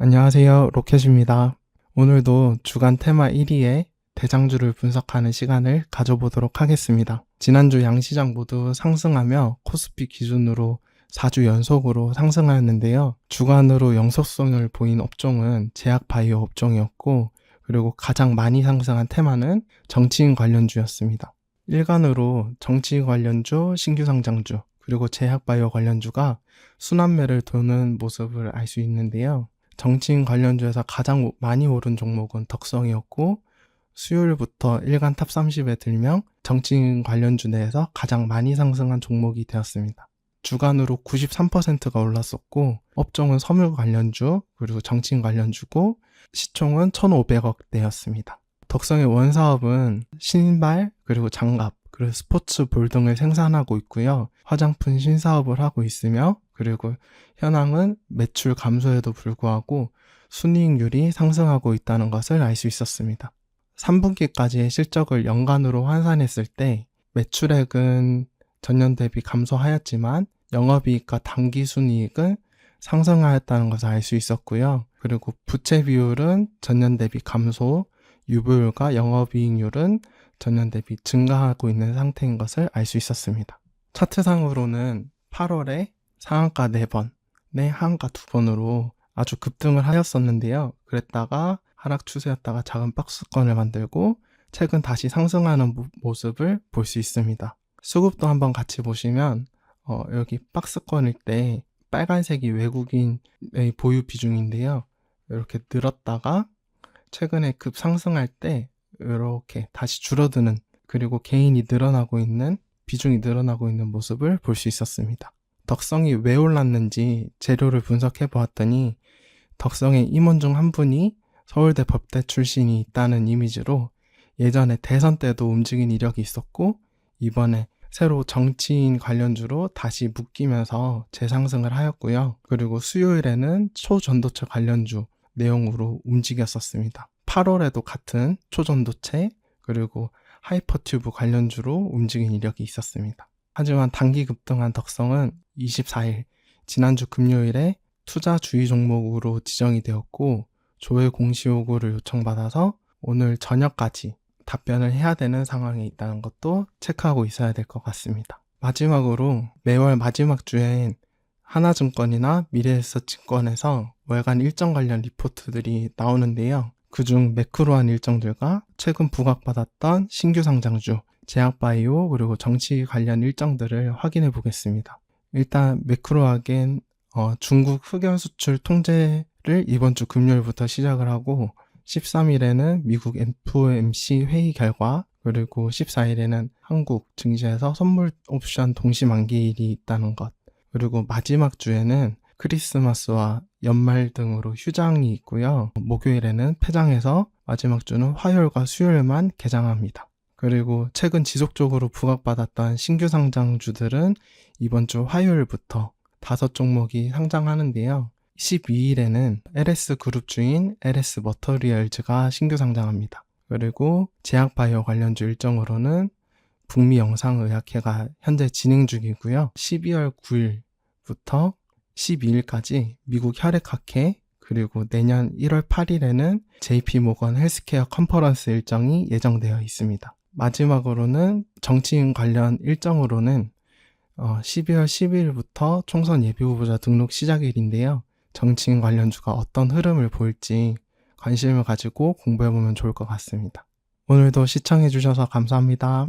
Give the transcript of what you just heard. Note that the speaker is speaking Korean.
안녕하세요. 로켓입니다. 오늘도 주간 테마 1위의 대장주를 분석하는 시간을 가져보도록 하겠습니다. 지난주 양시장 모두 상승하며 코스피 기준으로 4주 연속으로 상승하였는데요. 주간으로 영속성을 보인 업종은 제약 바이오 업종이었고, 그리고 가장 많이 상승한 테마는 정치인 관련주였습니다. 일간으로 정치인 관련주, 신규 상장주, 그리고 제약 바이오 관련주가 순환매를 도는 모습을 알 수 있는데요. 정치인 관련주에서 가장 많이 오른 종목은 덕성이었고 수요일부터 일간 탑 30에 들며 정치인 관련주 내에서 가장 많이 상승한 종목이 되었습니다. 주간으로 93%가 올랐었고 업종은 섬유 관련주 그리고 정치인 관련주고 시총은 1,500억대였습니다. 덕성의 원사업은 신발 그리고 장갑 그리고 스포츠 볼 등을 생산하고 있고요. 화장품 신사업을 하고 있으며 그리고 현황은 매출 감소에도 불구하고 순이익률이 상승하고 있다는 것을 알 수 있었습니다. 3분기까지의 실적을 연간으로 환산했을 때 매출액은 전년 대비 감소하였지만 영업이익과 당기 순이익은 상승하였다는 것을 알 수 있었고요. 그리고 부채 비율은 전년 대비 감소, 유보율과 영업이익률은 전년 대비 증가하고 있는 상태인 것을 알 수 있었습니다. 차트상으로는 8월에 상한가 4번, 내 하한가 2번으로 아주 급등을 하였었는데요. 그랬다가 하락 추세였다가 작은 박스권을 만들고 최근 다시 상승하는 모- 모습을 볼 수 있습니다. 수급도 한번 같이 보시면 어, 여기 박스권일 때 빨간색이 외국인의 보유 비중인데요. 이렇게 늘었다가 최근에 급 상승할 때 이렇게 다시 줄어드는 그리고 개인이 늘어나고 있는 비중이 늘어나고 있는 모습을 볼 수 있었습니다. 덕성이 왜 올랐는지 재료를 분석해 보았더니 덕성의 임원 중 한 분이 서울대 법대 출신이 있다는 이미지로 예전에 대선 때도 움직인 이력이 있었고 이번에 새로 정치인 관련주로 다시 묶이면서 재상승을 하였고요. 그리고 수요일에는 초전도체 관련주 내용으로 움직였었습니다. 8월에도 같은 초전도체 그리고 하이퍼튜브 관련주로 움직인 이력이 있었습니다. 하지만 단기 급등한 덕성은 24일 지난주 금요일에 투자 주의 종목으로 지정이 되었고 조회 공시 요구를 요청받아서 오늘 저녁까지 답변을 해야 되는 상황에 있다는 것도 체크하고 있어야 될 것 같습니다. 마지막으로 매월 마지막 주엔 하나증권이나 미래에셋증권에서 월간 일정 관련 리포트들이 나오는데요. 그중 매크로한 일정들과 최근 부각받았던 신규 상장주, 제약바이오 그리고 정치 관련 일정들을 확인해 보겠습니다. 일단 매크로하겐 어, 중국 흑연 수출 통제를 이번 주 금요일부터 시작을 하고 13일에는 미국 FOMC 회의 결과 그리고 14일에는 한국 증시에서 선물 옵션 동시 만기일이 있다는 것 그리고 마지막 주에는 크리스마스와 연말 등으로 휴장이 있고요. 목요일에는 폐장해서 마지막 주는 화요일과 수요일만 개장합니다. 그리고 최근 지속적으로 부각받았던 신규 상장주들은 이번 주 화요일부터 다섯 종목이 상장하는데요. 12일에는 LS 그룹 주인 LS 머터리얼즈가 신규 상장합니다. 그리고 제약바이오 관련주 일정으로는 북미 영상의학회가 현재 진행 중이고요. 12월 9일부터 12일까지 미국 혈액학회 그리고 내년 1월 8일에는 JP 모건 헬스케어 컨퍼런스 일정이 예정되어 있습니다. 마지막으로는 정치인 관련 일정으로는 어, 12월 10일부터 총선 예비 후보자 등록 시작일인데요. 정치인 관련주가 어떤 흐름을 보일지 관심을 가지고 공부해보면 좋을 것 같습니다. 오늘도 시청해주셔서 감사합니다.